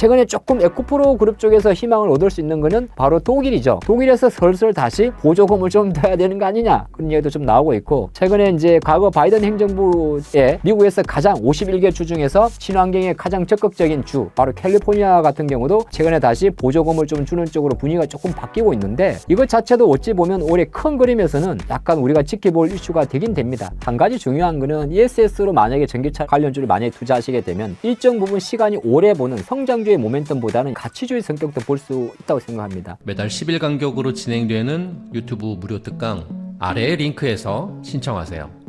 최근에 조금 에코프로 그룹 쪽에서 희망을 얻을 수 있는 거는 바로 독일이죠. 독일에서 슬슬 다시 보조금을 좀 둬야 되는 거 아니냐 그런 얘기도 좀 나오고 있고 최근에 이제 과거 바이든 행정부에 미국에서 가장 51개 주 중에서 친환경에 가장 적극적인 주 바로 캘리포니아 같은 경우도 최근에 다시 보조금을 좀 주는 쪽으로 분위기가 조금 바뀌고 있는데 이것 자체도 어찌 보면 올해 큰 그림에서는 약간 우리가 지켜볼 이슈가 되긴 됩니다. 한 가지 중요한 거는 ESS로 만약에 전기차 관련주를 만약에 투자하시게 되면 일정 부분 시간이 오래 보는 성장주 의 모멘텀보다는 가치주의 성격도 볼 수 있다고 생각합니다. 매달 10일 간격으로 진행되는 유튜브 무료 특강 아래의 링크에서 신청하세요.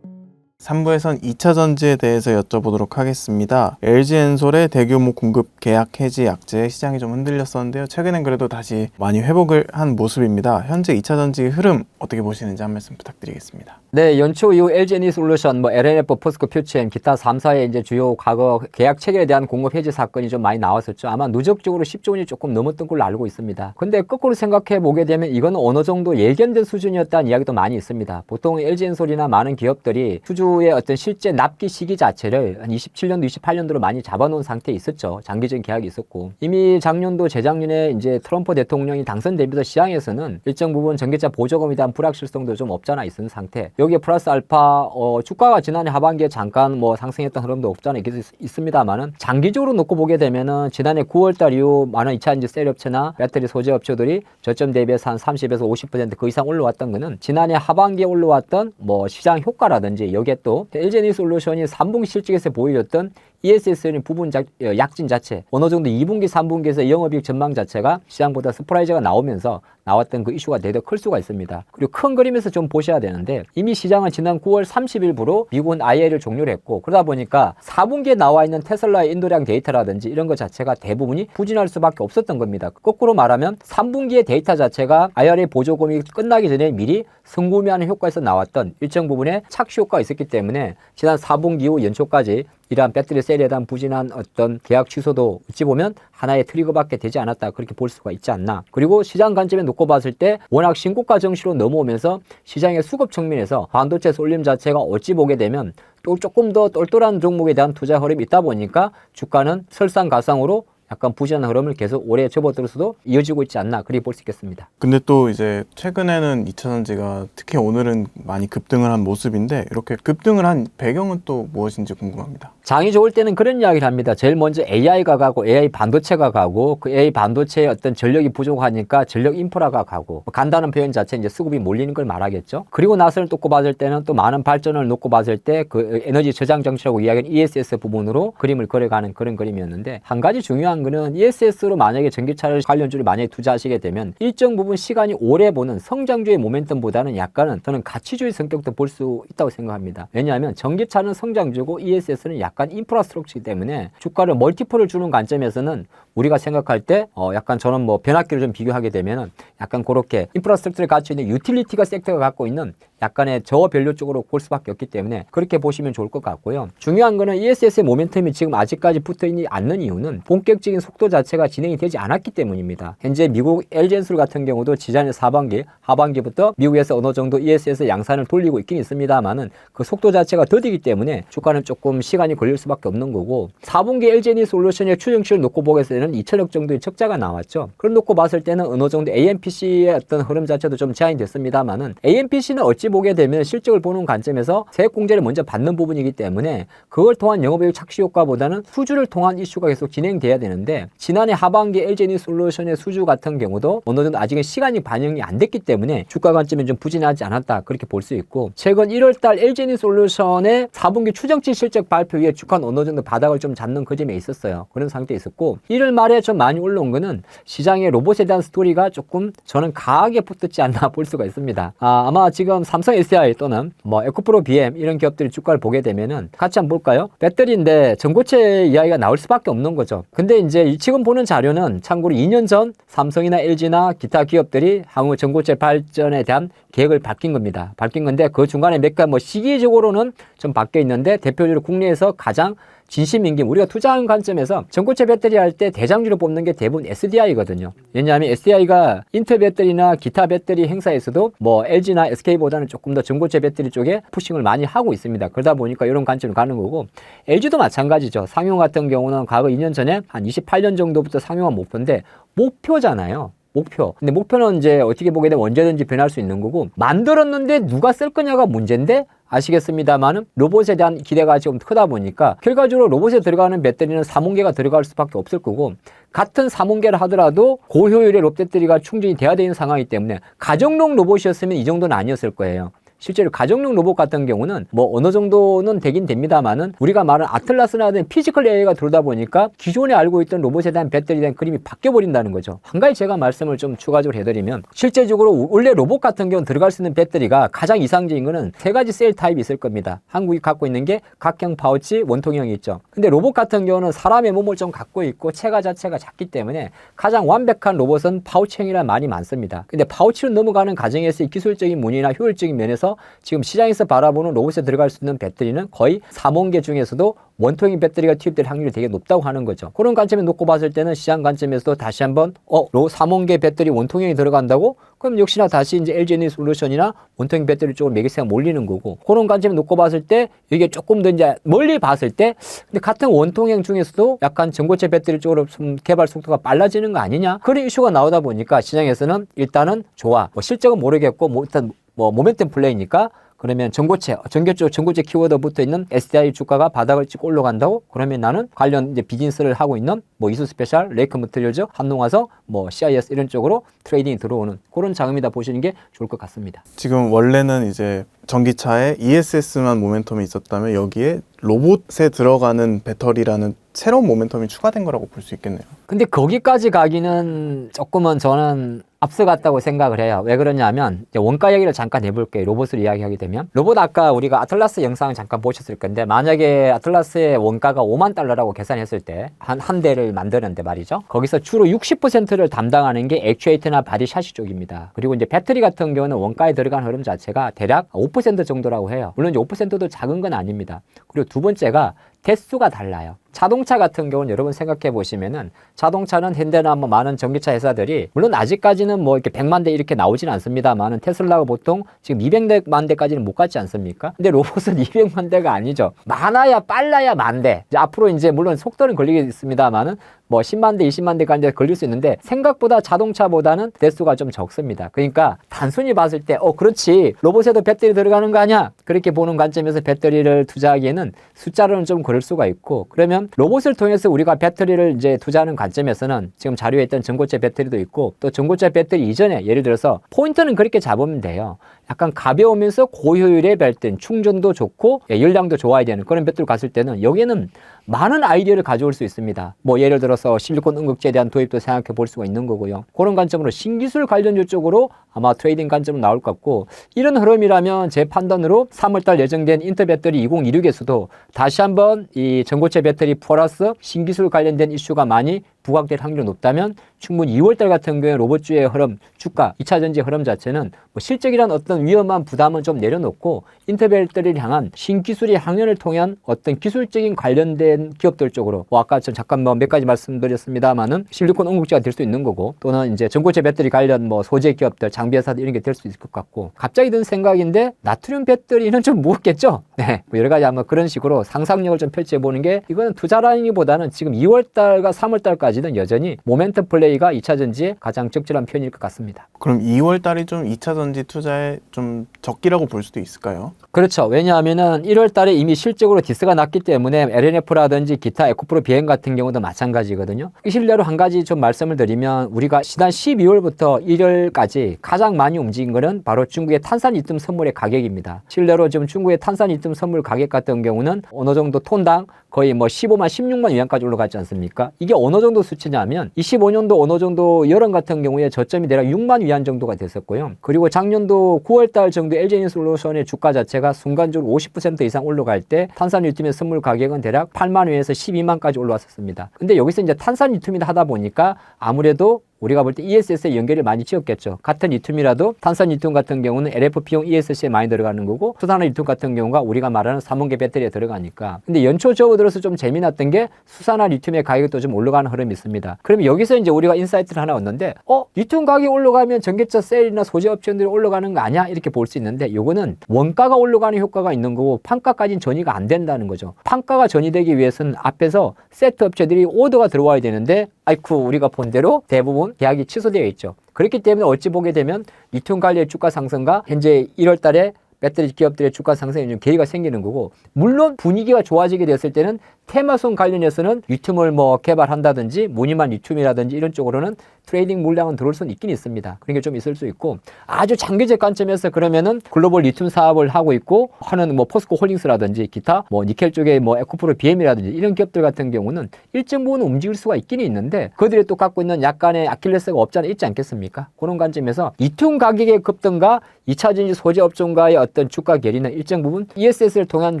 3부에선 2차 전지에 대해서 여쭤보도록 하겠습니다. LG엔솔의 대규모 공급 계약 해지 약재 시장이 좀 흔들렸었는데요. 최근엔 그래도 다시 많이 회복을 한 모습입니다. 현재 2차 전지 흐름 어떻게 보시는지 한 말씀 부탁드리겠습니다. 네, 연초 이후 LG에니 솔루션, 뭐 LNF, 포스코 퓨처엠, 기타 3사의 이제 주요 과거 계약 체결에 대한 공급 해지 사건이 좀 많이 나왔었죠. 아마 누적적으로 10조 원이 조금 넘었던 걸로 알고 있습니다. 근데 거꾸로 생각해 보게 되면 이건 어느 정도 예견된 수준이었다는 이야기도 많이 있습니다. 보통 LG엔솔이나 많은 기업들이 수주의 어떤 실제 납기 시기 자체를 한 27년도, 28년도로 많이 잡아놓은 상태에 있었죠. 장기적인 계약이 있었고 이미 작년도 재작년에 이제 트럼프 대통령이 당선되면서 시장에서는 일정 부분 전기차 보조금에 대한 불확실성도 좀 없잖아 있는 상태. 여기에 플러스 알파 어, 주가가 지난해 하반기에 잠깐 뭐 상승했던 흐름도 없잖아 있, 있습니다만은 장기적으로 놓고 보게 되면은 지난해 9월달 이후 많은 2차 전지 셀 업체나 배터리 소재 업체들이 저점 대비해서 한 30에서 50%그 이상 올라왔던 거는 지난해 하반기에 올라왔던 뭐 시장 효과라든지 여기에 또 LG니 솔루션이 3분기 실적에서 보여줬던 ESS는 부분 자, 어, 약진 자체 어느 정도 2분기, 3분기에서 영업이익 전망 자체가 시장보다 스프라이즈가 나오면서 나왔던 그 이슈가 되더 클 수가 있습니다. 그리고 큰 그림에서 좀 보셔야 되는데 이미 시장은 지난 9월 30일부로 미국은 IR을 종료를 했고 그러다 보니까 4분기에 나와 있는 테슬라의 인도량 데이터라든지 이런 것 자체가 대부분이 부진할 수밖에 없었던 겁니다. 거꾸로 말하면 3분기의 데이터 자체가 IRA 보조금이 끝나기 전에 미리 승구매하는 효과에서 나왔던 일정 부분의 착시 효과가 있었기 때문에 지난 4분기 후 연초까지 이러한 배터리 셀에 대한 부진한 어떤 계약 취소도 어찌 보면 하나의 트리거밖에 되지 않았다. 그렇게 볼 수가 있지 않나. 그리고 시장 관점에 놓고 봤을 때 워낙 신고가 정시로 넘어오면서 시장의 수급 측면에서 반도체 쏠림 자체가 어찌 보게 되면 또 조금 더 똘똘한 종목에 대한 투자 흐름이 있다 보니까 주가는 설상가상으로 약간 부진한 흐름을 계속 올해 접어들어서도 이어지고 있지 않나 그렇게 볼수 있겠습니다. 근데 또 이제 최근에는 2차 전지가 특히 오늘은 많이 급등을 한 모습인데 이렇게 급등을 한 배경은 또 무엇인지 궁금합니다. 장이 좋을 때는 그런 이야기를 합니다. 제일 먼저 AI가 가고 AI 반도체가 가고 그 AI 반도체의 어떤 전력이 부족하니까 전력 인프라가 가고 뭐 간단한 표현 자체 이제 수급이 몰리는 걸 말하겠죠. 그리고 나서를 놓고 봤을 때는 또 많은 발전을 놓고 봤을 때 그 에너지 저장 정치라고 이야기하는 ESS 부분으로 그림을 그려가는 그런 그림이었는데 한 가지 중요한 거는 ESS로 만약에 전기차를 관련주를 만약에 투자하시게 되면 일정 부분 시간이 오래 보는 성장주의 모멘텀보다는 약간은 저는 가치주의 성격도 볼 수 있다고 생각합니다. 왜냐하면 전기차는 성장주고 ESS는 약간 인프라스트럭처이기 때문에 주가를 멀티플을 주는 관점에서는 우리가 생각할 때 어, 약간 저는 뭐 변압기를 좀 비교하게 되면은 약간 그렇게 인프라스트럭처를 갖추 있는 유틸리티가 섹터가 갖고 있는 약간의 저변료 쪽으로 볼 수밖에 없기 때문에 그렇게 보시면 좋을 것 같고요. 중요한 거는 ESS의 모멘텀이 지금 아직까지 붙어 있지 않는 이유는 본격적인 속도 자체가 진행이 되지 않았기 때문입니다. 현재 미국 LG엔솔 같은 경우도 지난해 하반기, 하반기부터 미국에서 어느 정도 ESS 양산을 돌리고 있긴 있습니다만은 그 속도 자체가 더디기 때문에 주가는 조금 시간이 걸릴 수밖에 없는 거고 4분기 LG니 솔루션의 추정치를 놓고 보겠을 때는 2천억 정도의 적자가 나왔죠. 그걸 놓고 봤을 때는 어느 정도 AMPC의 어떤 흐름 자체도 좀 제한이 됐습니다만은 AMPC는 어찌 보게 되면 실적을 보는 관점에서 세액 공제를 먼저 받는 부분이기 때문에 그걸 통한 영업이익 착시 효과보다는 수주를 통한 이슈가 계속 진행돼야 되는 데 지난해 하반기 LG니 솔루션의 수주 같은 경우도 어느 정도 아직은 시간이 반영이 안 됐기 때문에 주가 관점은 좀 부진하지 않았다 그렇게 볼 수 있고 최근 1월달 LG니 솔루션의 4분기 추정치 실적 발표 이후에 주가는 어느 정도 바닥을 좀 잡는 그점에 있었어요 그런 상태에 있었고 1월 말에 좀 많이 올라온 거는 시장의 로봇에 대한 스토리가 조금 저는 강하게 붙었지 않나 볼 수가 있습니다 아, 아마 지금 삼성 SDI 또는 뭐 에코프로 BM 이런 기업들이 주가를 보게 되면은 같이 한번 볼까요? 배터리인데 전고체 이야기가 나올 수밖에 없는 거죠. 근데 이제 지금 보는 자료는 참고로 2년 전 삼성이나 LG나 기타 기업들이 향후 전고체 발전에 대한 계획을 밝힌 겁니다. 밝힌 건데 그 중간에 몇 가지 뭐 시기적으로는 좀 바뀌어 있는데 대표적으로 국내에서 가장 진심인김 우리가 투자하는 관점에서 전고체 배터리 할 때 대장주로 뽑는 게 대부분 SDI거든요. 왜냐하면 SDI가 인텔 배터리나 기타 배터리 행사에서도 뭐 LG나 SK보다는 조금 더 전고체 배터리 쪽에 푸싱을 많이 하고 있습니다. 그러다 보니까 이런 관점을 가는 거고 LG도 마찬가지죠. 상용 같은 경우는 과거 2년 전에 한 28년 정도부터 상용화 목표인데 목표잖아요. 목표. 근데 목표는 이제 어떻게 보게 되면 언제든지 변할 수 있는 거고 만들었는데 누가 쓸 거냐가 문제인데 아시겠습니다만은 로봇에 대한 기대가 좀 크다 보니까 결과적으로 로봇에 들어가는 배터리는 삼원계가 들어갈 수밖에 없을 거고 같은 삼원계를 하더라도 고효율의 롭 배터리가 충전이 돼야 되는 상황이기 때문에 가정용 로봇이었으면 이 정도는 아니었을 거예요. 실제로 가정용 로봇 같은 경우는 뭐 어느 정도는 되긴 됩니다만은 우리가 말하는 아틀라스나 등 피지컬 AI가 들어오다 보니까 기존에 알고 있던 로봇에 대한 배터리에 대한 그림이 바뀌어 버린다는 거죠. 한 가지 제가 말씀을 좀 추가적으로 해드리면 실제적으로 원래 로봇 같은 경우는 들어갈 수 있는 배터리가 가장 이상적인 거는 세 가지 셀 타입이 있을 겁니다. 한국이 갖고 있는 게 각형 파우치, 원통형이 있죠. 근데 로봇 같은 경우는 사람의 몸을 좀 갖고 있고 체가 자체가 작기 때문에 가장 완벽한 로봇은 파우치형이란 말이 많습니다. 근데 파우치로 넘어가는 과정에서의 기술적인 문의나 효율적인 면에서 지금 시장에서 바라보는 로봇에 들어갈 수 있는 배터리는 거의 삼원계 중에서도 원통형 배터리가 투입될 확률이 되게 높다고 하는 거죠. 그런 관점에 놓고 봤을 때는 시장 관점에서도 다시 한번 어, 로 삼원계 배터리 원통형이 들어간다고? 그럼 역시나 다시 이제 LG 에너지 솔루션이나 원통형 배터리 쪽으로 매개세가 몰리는 거고 그런 관점에 놓고 봤을 때 이게 조금 더 이제 멀리 봤을 때 근데 같은 원통형 중에서도 약간 전고체 배터리 쪽으로 좀 개발 속도가 빨라지는 거 아니냐 그런 이슈가 나오다 보니까 시장에서는 일단은 좋아 뭐 실적은 모르겠고 뭐 일단 뭐 모멘텀 플레이니까 그러면 전고체, 전교 쪽 전고체 키워드 붙어 있는 SDI 주가가 바닥을 찍고 올라간다고? 그러면 나는 관련 이제 비즈니스를 하고 있는 뭐 이수 스페셜, 레이크 머트리얼즈, 한농화성, 뭐 CIS 이런 쪽으로 트레이딩이 들어오는 그런 자금이다 보시는 게 좋을 것 같습니다. 지금 원래는 이제 전기차에 ESS만 모멘텀이 있었다면 여기에 로봇에 들어가는 배터리라는 새로운 모멘텀이 추가된 거라고 볼 수 있겠네요. 근데 거기까지 가기는 조금은 저는 앞서갔다고 생각을 해요. 왜 그러냐면 원가 얘기를 잠깐 해볼게요. 로봇을 이야기하게 되면 로봇 아까 우리가 아틀라스 영상을 잠깐 보셨을 건데 만약에 아틀라스의 원가가 5만 달러라고 계산했을 때 한 한 대를 만드는데 말이죠. 거기서 주로 60%를 담당하는 게 액추에이터나 바디 샤시 쪽입니다. 그리고 이제 배터리 같은 경우는 원가에 들어간 흐름 자체가 대략 5% 정도라고 해요. 물론 이제 5%도 작은 건 아닙니다. 그리고 두 번째가 대수가 달라요. 자동차 같은 경우는 여러분 생각해 보시면은 자동차는 현대나 뭐 많은 전기차 회사들이 물론 아직까지는 뭐 이렇게 100만 대 이렇게 나오진 않습니다만은 테슬라가 보통 지금 200만 대까지는 못 갔지 않습니까? 근데 로봇은 200만 대가 아니죠. 많아야 빨라야 만 대. 이제 앞으로 이제 물론 속도는 걸리겠습니다만은 뭐 10만 대, 20만 대까지 걸릴 수 있는데 생각보다 자동차보다는 대수가 좀 적습니다. 그러니까 단순히 봤을 때 어 그렇지 로봇에도 배터리 들어가는 거 아니야? 그렇게 보는 관점에서 배터리를 투자하기에는 숫자로는 좀 그럴 수가 있고 그러면 로봇을 통해서 우리가 배터리를 이제 투자하는 관점에서는 지금 자료에 있던 전고체 배터리도 있고 또 전고체 배터리 이전에 예를 들어서 포인트는 그렇게 잡으면 돼요. 약간 가벼우면서 고효율의 배터리 충전도 좋고 예, 열량도 좋아야 되는 그런 배터리 갔을 때는 여기에는 많은 아이디어를 가져올 수 있습니다. 뭐 예를 들어서 실리콘 응급제에 대한 도입도 생각해 볼 수가 있는 거고요. 그런 관점으로 신기술 관련주 쪽으로 아마 트레이딩 관점은 나올 것 같고 이런 흐름이라면 제 판단으로 3월달 예정된 인터 배터리 2026에서도 다시 한번 이 전고체 배터리 플러스 신기술 관련된 이슈가 많이 부각될 확률이 높다면 충분히 2월달 같은 경우에 로봇주의 흐름, 주가, 2차 전지 흐름 자체는 뭐 실적이란 어떤 위험한 부담은 좀 내려놓고 인터배터리를 향한 신기술의 항연을 통한 어떤 기술적인 관련된 기업들 쪽으로 뭐 아까 전 잠깐 뭐 몇 가지 말씀드렸습니다만은 실리콘 응급제가 될 수 있는 거고 또는 이제 전고체 배터리 관련 뭐 소재 기업들, 장비 회사들 이런 게 될 수 있을 것 같고 갑자기 든 생각인데 나트륨 배터리는 좀 무겁겠죠? 네, 뭐 여러 가지 아마 그런 식으로 상상력을 좀 펼쳐 보는 게 이거는 투자라기보다는 지금 2월달과 3월달까지는 여전히 모멘텀 플레이 가 2차 전지의 가장 적절한 편일 것 같습니다. 그럼 2월 달이 좀 2차 전지 투자에 좀 적기라고 볼 수도 있을까요? 그렇죠. 왜냐하면은 1월 달에 이미 실적으로 디스가 났기 때문에 LNF라든지 기타 에코프로 비행 같은 경우도 마찬가지거든요. 이 실례로 한 가지 좀 말씀을 드리면 우리가 지난 12월부터 1월까지 가장 많이 움직인 거는 바로 중국의 탄산 리튬 선물의 가격입니다. 실례로 지금 중국의 탄산 리튬 선물 가격 같은 경우는 어느 정도 톤당 거의 뭐 15만, 16만 위안까지 올라갔지 않습니까? 이게 어느 정도 수치냐면 25년도 어느 정도 여름 같은 경우에 저점이 대략 6만 위안 정도가 됐었고요. 그리고 작년도 9월 달 정도 LG에너솔루션의 주가 자체가 순간적으로 50% 이상 올라갈 때 탄산 리튬의 선물 가격은 대략 8만 위에서 12만까지 올라왔었습니다. 근데 여기서 이제 탄산 리튬이다 하다 보니까 아무래도 우리가 볼 때 ESS에 연결을 많이 지었겠죠. 같은 리튬이라도 탄산 리튬 같은 경우는 LFP용 ESS에 많이 들어가는 거고 수산화 리튬 같은 경우가 우리가 말하는 삼원계 배터리에 들어가니까. 근데 연초 접어들어서 좀 재미났던 게 수산화 리튬의 가격도 좀 올라가는 흐름이 있습니다. 그러면 여기서 이제 우리가 인사이트를 하나 얻는데 어 리튬 가격이 올라가면 전기차 셀이나 소재 업체들이 올라가는 거 아니야 이렇게 볼 수 있는데 요거는 원가가 올라가는 효과가 있는 거고 판가까지는 전이가 안 된다는 거죠. 판가가 전이되기 위해서는 앞에서 세트 업체들이 오더가 들어와야 되는데 아이쿠 우리가 본 대로 대부분 계약이 취소되어 있죠. 그렇기 때문에 어찌 보게 되면 리튬 관리의 주가 상승과 현재 1월 달에 배터리 기업들의 주가 상승에 좀 계기가 생기는 거고 물론 분위기가 좋아지게 됐을 때는 테마손 관련해서는 리튬을 뭐 개발한다든지 무늬만 리튬이라든지 이런 쪽으로는 트레이딩 물량은 들어올 수는 있긴 있습니다. 그런 게 좀 있을 수 있고 아주 장기적 관점에서 그러면은 글로벌 리튬 사업을 하고 있고 하는 뭐 포스코 홀딩스라든지 기타 뭐 니켈 쪽에 뭐 에코프로 BM이라든지 이런 기업들 같은 경우는 일정 부분 움직일 수가 있긴 있는데 그들이 또 갖고 있는 약간의 아킬레스가 없지 않아 있지 않겠습니까? 그런 관점에서 리튬 가격의 급등과 2차 전지 소재 업종과의 어떤 주가 괴리는 일정 부분 ESS를 통한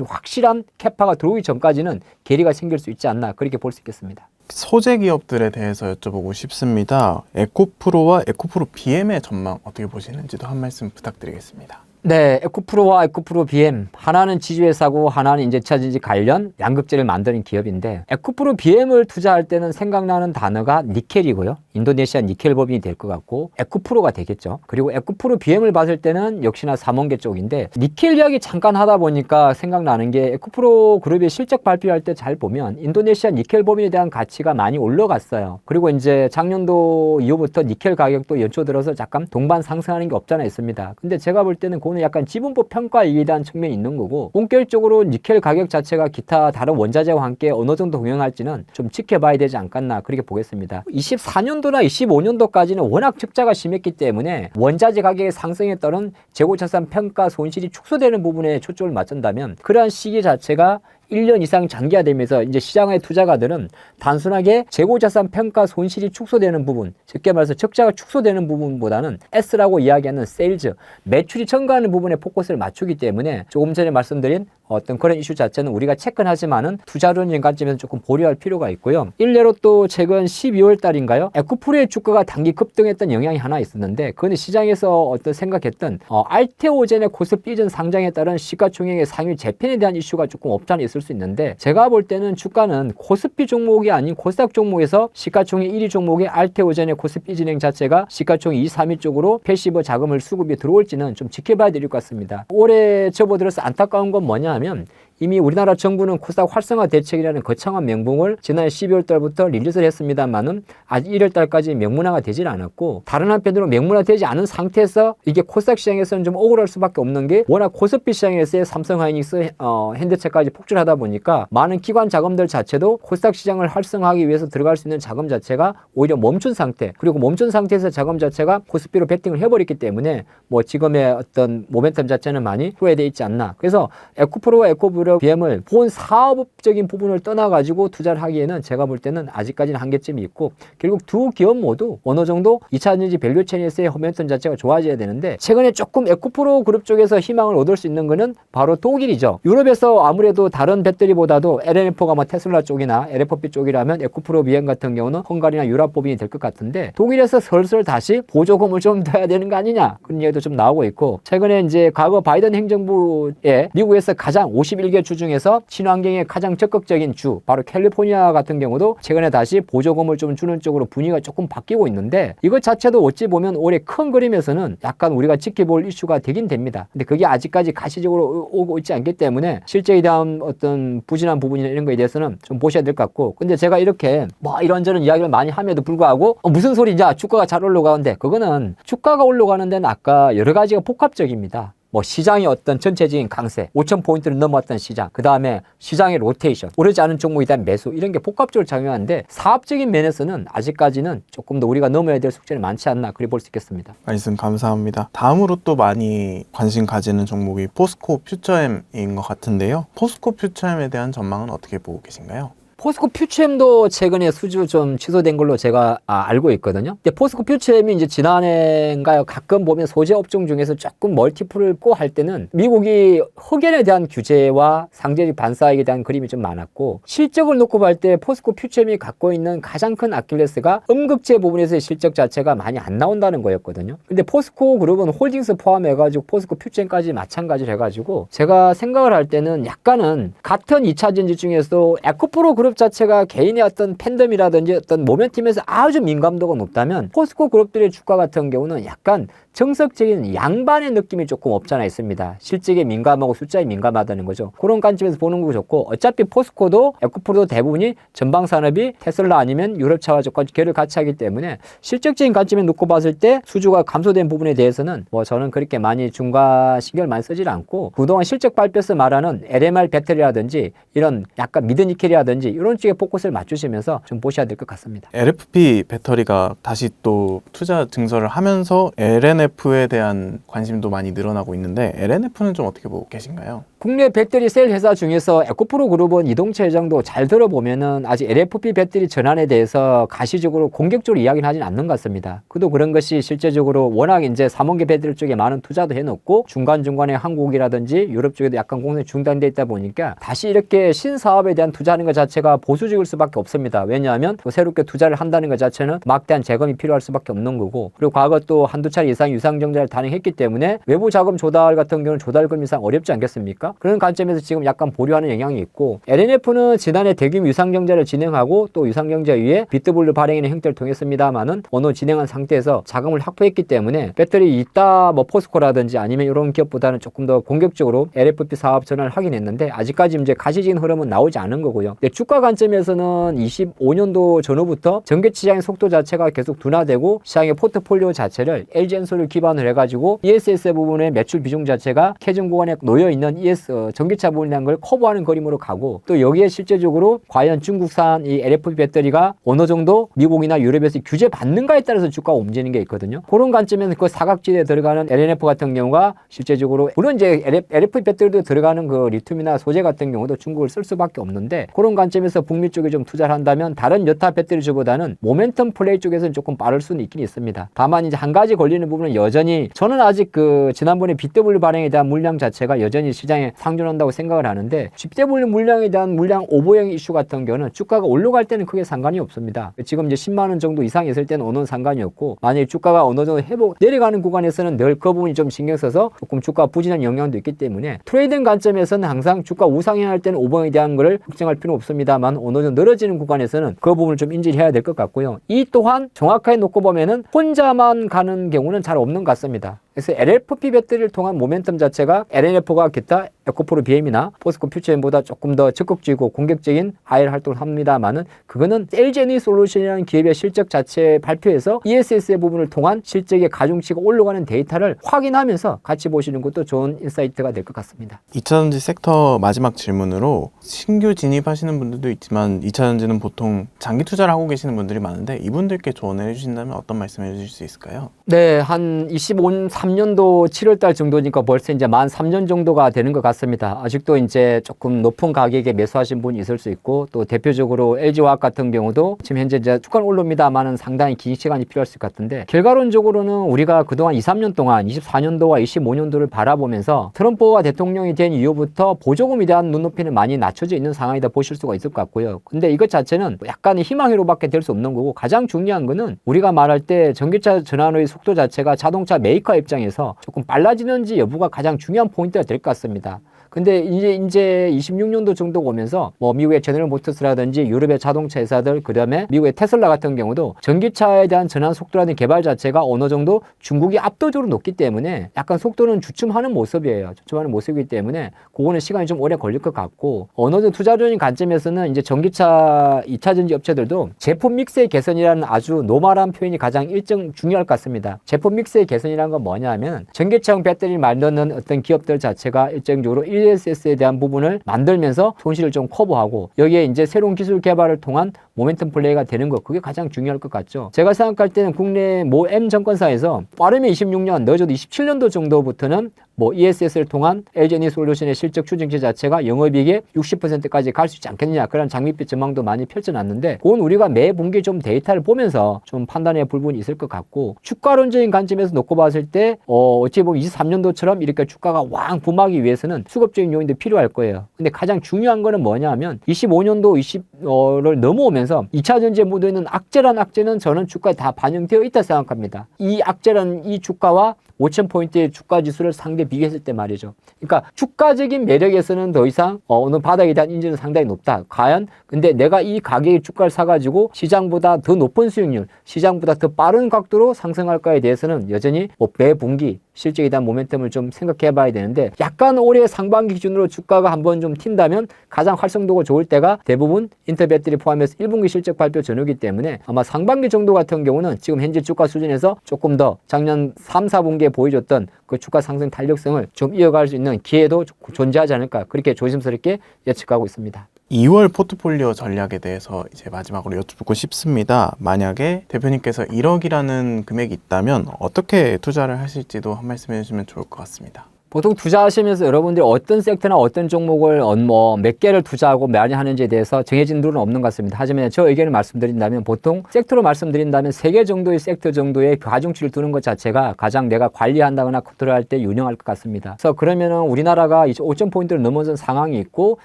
확실한 캐파가 들어오기 전까지는 괴리가 생길 수 있지 않나 그렇게 볼 수 있겠습니다. 소재 기업들에 대해서 여쭤보고 싶습니다. 에코프로와 에코프로 BM의 전망 어떻게 보시는지도 한 말씀 부탁드리겠습니다. 네, 에코프로와 에코프로 BM 하나는 지주회사고 하나는 이제 차진지 관련 양극재를 만드는 기업인데 에코프로 BM을 투자할 때는 생각나는 단어가 니켈이고요. 인도네시아 니켈 법인이 될 것 같고 에코프로가 되겠죠. 그리고 에코프로 BM을 봤을 때는 역시나 삼원계 쪽인데 니켈 이야기 잠깐 하다 보니까 생각나는 게 에코프로 그룹이 실적 발표할 때 잘 보면 인도네시아 니켈 법인에 대한 가치가 많이 올라갔어요. 그리고 이제 작년도 이후부터 니켈 가격도 연초 들어서 잠깐 동반 상승하는 게 없잖아 있습니다. 근데 제가 볼 때는 그 거는 약간 지분법 평가이에 대한 측면이 있는 거고 본격적으로 니켈 가격 자체가 기타 다른 원자재와 함께 어느 정도 동행할지는 좀 지켜봐야 되지 않겠나 그렇게 보겠습니다. 24년도나 25년도까지는 워낙 적자가 심했기 때문에 원자재 가격의 상승에 따른 재고자산 평가 손실이 축소되는 부분에 초점을 맞춘다면 그러한 시기 자체가 1년 이상 장기화되면서 이제 시장의 투자가들은 단순하게 재고자산 평가 손실이 축소되는 부분, 쉽게 말해서 적자가 축소되는 부분보다는 S라고 이야기하는 세일즈, 매출이 증가하는 부분에 포커스를 맞추기 때문에 조금 전에 말씀드린 어떤 그런 이슈 자체는 우리가 체크는 하지만은 투자론적 관점에서 조금 보류할 필요가 있고요. 일례로 또 최근 12월 달인가요? 에코프로의 주가가 단기 급등했던 영향이 하나 있었는데 그건 시장에서 어떤 생각했던 어, 알테오젠의 코스피 이전 상장에 따른 시가총액의 상위 재편에 대한 이슈가 조금 없잖아 있을 수 있는데 제가 볼 때는 주가는 코스피 종목이 아닌 코스닥 종목에서 시가총액 1위 종목의 알테오젠의 코스피 진행 자체가 시가총액 2, 3위 쪽으로 패시브 자금을 수급이 들어올지는 좀 지켜봐야 될 것 같습니다. 올해 접어들어서 안타까운 건 뭐냐 하면 이미 우리나라 정부는 코스닥 활성화 대책이라는 거창한 명분을 지난 12월 달부터 릴리즈를 했습니다만은 아직 1월 달까지 명문화가 되질 않았고 다른 한편으로 명문화되지 않은 상태에서 이게 코스닥 시장에서는 좀 억울할 수밖에 없는 게 워낙 코스피 시장에서의 삼성하이닉스 어, 현대차까지 폭주하다 보니까 많은 기관 자금들 자체도 코스닥 시장을 활성화하기 위해서 들어갈 수 있는 자금 자체가 오히려 멈춘 상태 그리고 멈춘 상태에서 자금 자체가 코스피로 베팅을 해버렸기 때문에 뭐 지금의 어떤 모멘텀 자체는 많이 후회돼 있지 않나. 그래서 에코프로와 에코브 로 BM을 본 사업적인 부분을 떠나가지고 투자를 하기에는 제가 볼 때는 아직까지는 한계점이 있고 결국 두 기업 모두 어느 정도 2차 전지 밸류 체인에서의 모멘텀 자체가 좋아져야 되는데 최근에 조금 에코프로 그룹 쪽에서 희망을 얻을 수 있는 거는 바로 독일이죠. 유럽에서 아무래도 다른 배터리보다도 LNF가 뭐 테슬라 쪽이나 LFP 쪽이라면 에코프로 BM 같은 경우는 헝가리나 유럽 법인이 될 것 같은데 독일에서 슬슬 다시 보조금을 좀 둬야 되는 거 아니냐 그런 얘기도 좀 나오고 있고 최근에 이제 과거 바이든 행정부에 미국에서 가장 51개 주 중에서 친환경에 가장 적극적인 주 바로 캘리포니아 같은 경우도 최근에 다시 보조금을 좀 주는 쪽으로 분위기가 조금 바뀌고 있는데 이것 자체도 어찌 보면 올해 큰 그림에서는 약간 우리가 지켜볼 이슈가 되긴 됩니다. 근데 그게 아직까지 가시적으로 오고 있지 않기 때문에 실제에 대한 어떤 부진한 부분이나 이런 거에 대해서는 좀 보셔야 될 것 같고 근데 제가 이렇게 뭐 이런저런 이야기를 많이 함에도 불구하고 어, 무슨 소리냐 주가가 잘 올라가는데 그거는 주가가 올라가는 데는 아까 여러 가지가 복합적입니다. 뭐 시장의 어떤 전체적인 강세, 5천 포인트를 넘어왔던 시장, 그 다음에 시장의 로테이션, 오르지 않은 종목에 대한 매수 이런 게 복합적으로 작용하는데 사업적인 면에서는 아직까지는 조금 더 우리가 넘어야 될 숙제는 많지 않나 그래 볼수 있겠습니다. 말씀 감사합니다. 다음으로 또 많이 관심 가지는 종목이 포스코 퓨처엠인 것 같은데요. 포스코 퓨처엠에 대한 전망은 어떻게 보고 계신가요? 포스코 퓨처엠도 최근에 수주 좀 취소된 걸로 제가 아, 알고 있거든요. 근데 포스코 퓨처엠이 이제 지난해인가요? 가끔 보면 소재 업종 중에서 조금 멀티플을 고할 때는 미국이 흑연에 대한 규제와 상대적 반사익에 대한 그림이 좀 많았고 실적을 놓고 볼 때 포스코 퓨처엠이 갖고 있는 가장 큰 아킬레스가 음극재 부분에서의 실적 자체가 많이 안 나온다는 거였거든요. 근데 포스코 그룹은 홀딩스 포함해가지고 포스코 퓨처엠까지 마찬가지로 해가지고 제가 생각을 할 때는 약간은 같은 2차 전지 중에서도 에코프로 그룹 자체가 개인의 어떤 팬덤이라든지 어떤 모멘텀에서 아주 민감도가 높다면 포스코 그룹들의 주가 같은 경우는 약간 정석적인 양반의 느낌이 조금 없잖아 있습니다. 실적에 민감하고 숫자에 민감하다는 거죠. 그런 관점에서 보는 거 좋고 어차피 포스코도 에코프로도 대부분이 전방 산업이 테슬라 아니면 유럽차와 조건 계를 같이 하기 때문에 실적적인 관점에 놓고 봤을 때 수주가 감소된 부분에 대해서는 뭐 저는 그렇게 많이 중과 신경을 많이 쓰질 않고 그동안 실적 발표에서 말하는 LMR 배터리라든지 이런 약간 미드니켈이라든지 이런 쪽에 포커스를 맞추시면서 좀 보셔야 될 것 같습니다. LFP 배터리가 다시 또 투자 증설을 하면서 LNF 에 대한 관심도 많이 늘어나고 있는데 LNF는 좀 어떻게 보고 계신가요? 국내 배터리 셀 회사 중에서 에코프로 그룹은 이동차 회장도 잘 들어보면은 아직 LFP 배터리 전환에 대해서 가시적으로 공격적으로 이야기는 하진 않는 것 같습니다. 그도 그런 것이 실제적으로 워낙 이제 삼원계 배터리 쪽에 많은 투자도 해놓고 중간중간에 한국이라든지 유럽 쪽에도 약간 공세 중단돼 있다 보니까 다시 이렇게 신사업에 대한 투자하는 것 자체가 보수적일 수밖에 없습니다. 왜냐하면 또 새롭게 투자를 한다는 것 자체는 막대한 재검이 필요할 수밖에 없는 거고 그리고 과거 또 한두 차례 이상 유상증자를 단행했기 때문에 외부 자금 조달 같은 경우는 조달금 이상 어렵지 않겠습니까? 그런 관점에서 지금 약간 보류하는 영향이 있고 LNF는 지난해 대규모 유상경제를 진행하고 또 유상경제 위에 비트블루 발행하는 형태를 통했습니다만은 어느 진행한 상태에서 자금을 확보했기 때문에 배터리 있다 뭐 포스코라든지 아니면 이런 기업보다는 조금 더 공격적으로 LFP 사업 전환을 하긴 했는데 아직까지 이제 가시적인 흐름은 나오지 않은 거고요. 근데 주가 관점에서는 25년도 전후부터 전기 시장의 속도 자체가 계속 둔화되고 시장의 포트폴리오 자체를 LG엔솔을 기반으로 해가지고 ESS 부분의 매출 비중 자체가 캐증 구간에 놓여 있는 ES 어, 전기차 부분이라는 걸 커버하는 그림으로 가고 또 여기에 실제적으로 과연 중국산 이 LFP 배터리가 어느 정도 미국이나 유럽에서 규제 받는가에 따라서 주가가 움직이는 게 있거든요. 그런 관점에서 그 사각지대에 들어가는 LNF 같은 경우가 실제적으로 물론 이제 LFP 배터리도 들어가는 그 리튬이나 소재 같은 경우도 중국을 쓸 수밖에 없는데 그런 관점에서 북미 쪽에 좀 투자를 한다면 다른 여타 배터리주보다는 모멘텀 플레이 쪽에서는 조금 빠를 수는 있긴 있습니다. 다만 이제 한 가지 걸리는 부분은 여전히 저는 아직 그 지난번에 BW 발행에 대한 물량 자체가 여전히 시장에 상존한다고 생각을 하는데 BW 물량에 대한 물량 오버형 이슈 같은 경우는 주가가 올라갈 때는 크게 상관이 없습니다. 지금 이제 10만 원 정도 이상 있을 때는 어느 상관이 없고 만약에 주가가 어느 정도 회복 내려가는 구간에서는 늘 그 부분이 좀 신경 써서 조금 주가 부진한 영향도 있기 때문에 트레이딩 관점에서는 항상 주가 우상향할 때는 오버형에 대한 거를 걱정할 필요는 없습니다만 어느 정도 늘어지는 구간에서는 그 부분을 좀 인지를 해야 될 것 같고요. 이 또한 정확하게 놓고 보면은 혼자만 가는 경우는 잘 없는 것 같습니다. 그래서 LFP 배터리를 통한 모멘텀 자체가 LNF가 기타 에코프로 BM이나 포스코 퓨처엠보다 조금 더 적극적이고 공격적인 IR 활동을 합니다만은 그거는 LG에너지 솔루션이라는 기업의 실적 자체 발표에서 ESS의 부분을 통한 실적의 가중치가 올라가는 데이터를 확인하면서 같이 보시는 것도 좋은 인사이트가 될 것 같습니다. 2차전지 섹터 마지막 질문으로 신규 진입하시는 분들도 있지만 2차전지는 보통 장기 투자를 하고 계시는 분들이 많은데 이분들께 조언을 해주신다면 어떤 말씀 해 주실 수 있을까요? 네, 한 25년, 3년도 7월달 정도니까 벌써 이제 만 3년 정도가 되는 것 같습니다. 아직도 이제 조금 높은 가격에 매수하신 분이 있을 수 있고 또 대표적으로 LG화학 같은 경우도 지금 현재 이제 주가는 올릅니다만은 상당히 긴 시간이 필요할 것 같은데 결과론적으로는 우리가 그동안 2, 3년 동안 24년도와 25년도를 바라보면서 트럼프가 대통령이 된 이후부터 보조금에 대한 눈높이는 많이 낮춰져 있는 상황이다 보실 수가 있을 것 같고요. 근데 이것 자체는 약간의 희망회로밖에 될 수 없는 거고 가장 중요한 거는 우리가 말할 때 전기차 전환의 속도 자체가 자동차 메이커 입장에서 조금 빨라지는지 여부가 가장 중요한 포인트가 될 것 같습니다. 근데 이제 이제 26년도 정도 오면서 뭐 미국의 제너럴 모터스라든지 유럽의 자동차 회사들 그다음에 미국의 테슬라 같은 경우도 전기차에 대한 전환 속도라는 개발 자체가 어느 정도 중국이 압도적으로 높기 때문에 약간 속도는 주춤하는 모습이에요. 주춤하는 모습이기 때문에 그거는 시간이 좀 오래 걸릴 것 같고 어느 정도 투자적인 관점에서는 이제 전기차 2차 전지 업체들도 제품 믹스의 개선이라는 아주 노멀한 표현이 가장 일정 중요할 것 같습니다. 제품 믹스의 개선이라는 건 뭐냐면 전기차용 배터리를 만드는 어떤 기업들 자체가 일정적으로 ESS에 대한 부분을 만들면서 손실을 좀 커버하고 여기에 이제 새로운 기술 개발을 통한 모멘텀 플레이가 되는 것 그게 가장 중요할 것 같죠. 제가 생각할 때는 국내 모 M 정권사에서 빠르면 26년 늦어도 27년도 정도부터는 뭐 ESS를 통한 LG니 솔루션의 실적 추정치 자체가 영업이익의 60%까지 갈 수 있지 않겠느냐 그런 장밋빛 전망도 많이 펼쳐놨는데 그건 우리가 매 분기 좀 데이터를 보면서 좀 판단의 부분이 있을 것 같고 주가론적인 관점에서 놓고 봤을 때 어, 어찌 보면 23년도처럼 이렇게 주가가 왕 붐하기 위해서는 수급적인 요인도 필요할 거예요. 근데 가장 중요한 거는 뭐냐면 25년도 20를 넘어오면서 2차 전지에 묻어 있는 악재란 악재는 저는 주가에 다 반영되어 있다 생각합니다. 이 악재란 이 주가와 5,000포인트의 주가 지수를 상대 비교했을 때 말이죠. 그러니까 주가적인 매력에서는 더 이상 어, 어느 바닥에 대한 인지는 상당히 높다. 과연 근데 내가 이 가격의 주가를 사가지고 시장보다 더 높은 수익률, 시장보다 더 빠른 각도로 상승할까에 대해서는 여전히 뭐 매분기 실적에 대한 모멘텀을 좀 생각해 봐야 되는데 약간 올해 상반기 기준으로 주가가 한번 좀 튄다면 가장 활성도가 좋을 때가 대부분 인터배터리 포함해서 1분기 실적 발표 전후기 때문에 아마 상반기 정도 같은 경우는 지금 현재 주가 수준에서 조금 더 작년 3, 4분기에 보여줬던 그 주가 상승 탄력성을 좀 이어갈 수 있는 기회도 존재하지 않을까 그렇게 조심스럽게 예측하고 있습니다. 2월 포트폴리오 전략에 대해서 이제 마지막으로 여쭙고 싶습니다. 만약에 대표님께서 1억이라는 금액이 있다면 어떻게 투자를 하실지도 한 말씀 해주시면 좋을 것 같습니다. 보통 투자하시면서 여러분들이 어떤 섹터나 어떤 종목을 뭐 몇 개를 투자하고 많이 하는지에 대해서 정해진 룰은 없는 것 같습니다. 하지만 저 의견을 말씀드린다면 보통 섹터로 말씀드린다면 세 개 정도의 섹터 정도의 가중치를 두는 것 자체가 가장 내가 관리한다거나 컨트롤할 때 유능할 것 같습니다. 그래서 그러면은 우리나라가 이제 5천 포인트를 넘어선 상황이 있고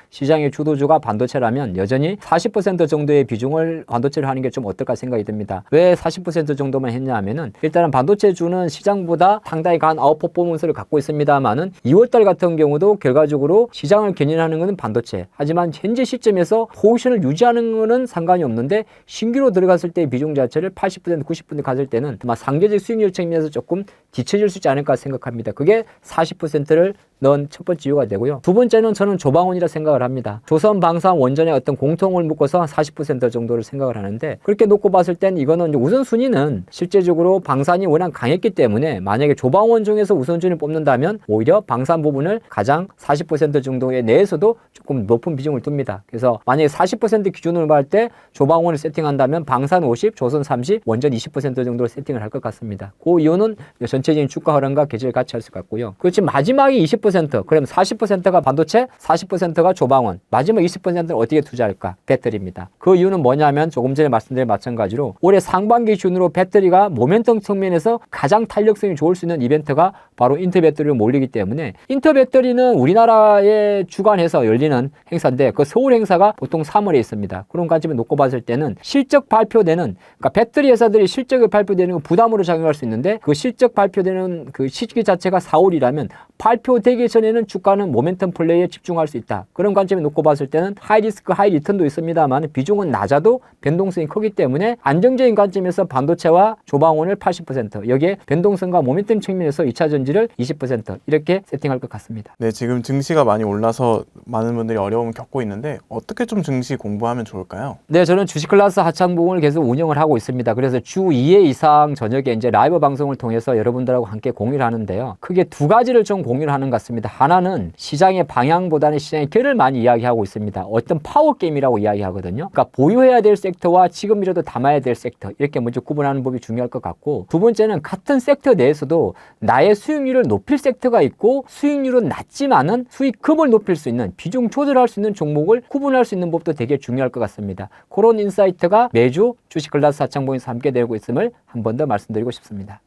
시장의 주도주가 반도체라면 여전히 40% 정도의 비중을 반도체를 하는 게 좀 어떨까 생각이 듭니다. 왜 40% 정도만 했냐 하면은 일단은 반도체 주는 시장보다 상당히 강한 아웃 퍼포먼스를 갖고 있습니다만 많은 2월달 같은 경우도 결과적으로 시장을 견인하는 것은 반도체. 하지만 현재 시점에서 포지션을 유지하는 것은 상관이 없는데 신규로 들어갔을 때 비중 자체를 80% 90% 갔을 때는 아마 상대적 수익률 측면에서 조금 뒤처질 수 있지 않을까 생각합니다. 그게 40%를 넣은 첫 번째 이유가 되고요. 두 번째는 저는 조방원이라 생각을 합니다. 조선 방산 원전의 어떤 공통을 묶어서 한40% 정도를 생각을 하는데 그렇게 놓고 봤을 땐 이거는 우선순위는 실제적으로 방산이 워낙 강했기 때문에 만약에 조방원 중에서 우선순위를 뽑는다면 오히려 방산 부분을 가장 40% 정도의 내에서도 조금 높은 비중을 둡니다. 그래서 만약에 40% 기준으로 볼때 조방원을 세팅한다면 방산 50, 조선 30, 원전 20% 정도를 세팅을 할 것 같습니다. 그 이유는 전체적인 주가 흐름과 계절 같이 할수 같고요. 그렇지 마지막에 20% 그럼 40%가 반도체, 40%가 조방원, 마지막 20%는 어디에 투자할까? 배터리입니다. 그 이유는 뭐냐면 조금 전에 말씀드린 마찬가지로 올해 상반기 기준으로 배터리가 모멘텀 측면에서 가장 탄력성이 좋을 수 있는 이벤트가 바로 인터 배터리로 몰리기 때문에 인터 배터리는 우리나라의 주관해서 열리는 행사인데 그 서울 행사가 보통 3월에 있습니다. 그런 관점에 놓고 봤을 때는 실적 발표되는 그러니까 배터리 회사들이 실적을 발표되는 건 부담으로 작용할 수 있는데 그 실적 발표되는 그 시기 자체가 4월이라면 발표되기 전에는 주가는 모멘텀 플레이에 집중할 수 있다. 그런 관점에 놓고 봤을 때는 하이 리스크 하이 리턴도 있습니다만 비중은 낮아도 변동성이 크기 때문에 안정적인 관점에서 반도체와 조방원을 80% 여기에 변동성과 모멘텀 측면에서 2차 전지를 20% 이렇게 세팅할 것 같습니다. 네, 지금 증시가 많이 올라서 많은 분들이 어려움을 겪고 있는데 어떻게 좀 증시 공부하면 좋을까요? 네, 저는 주식 클래스 하창봉을 계속 운영을 하고 있습니다. 그래서 주 2회 이상 저녁에 이제 라이브 방송을 통해서 여러분들하고 함께 공유를 하는데요. 크게 두 가지를 좀 공유 를 하는 것 같습니다. 하나는 시장의 방향보다는 시장의 결을 많이 이야기하고 있습니다. 어떤 파워 게임이라고 이야기하거든요. 그러니까 보유해야 될 섹터와 지금이라도 담아야 될 섹터 이렇게 먼저 구분하는 법이 중요할 것 같고 두 번째는 같은 섹터 내에서도 나의 수익률을 높일 섹터가 있고 수익률은 낮지만은 수익금을 높일 수 있는 비중 조절할 수 있는 종목을 구분할 수 있는 법도 되게 중요할 것 같습니다. 그런 인사이트가 매주 주식 클래스 하창봉에서 함께 되고 있음을 한 번 더 말씀드리고 싶습니다.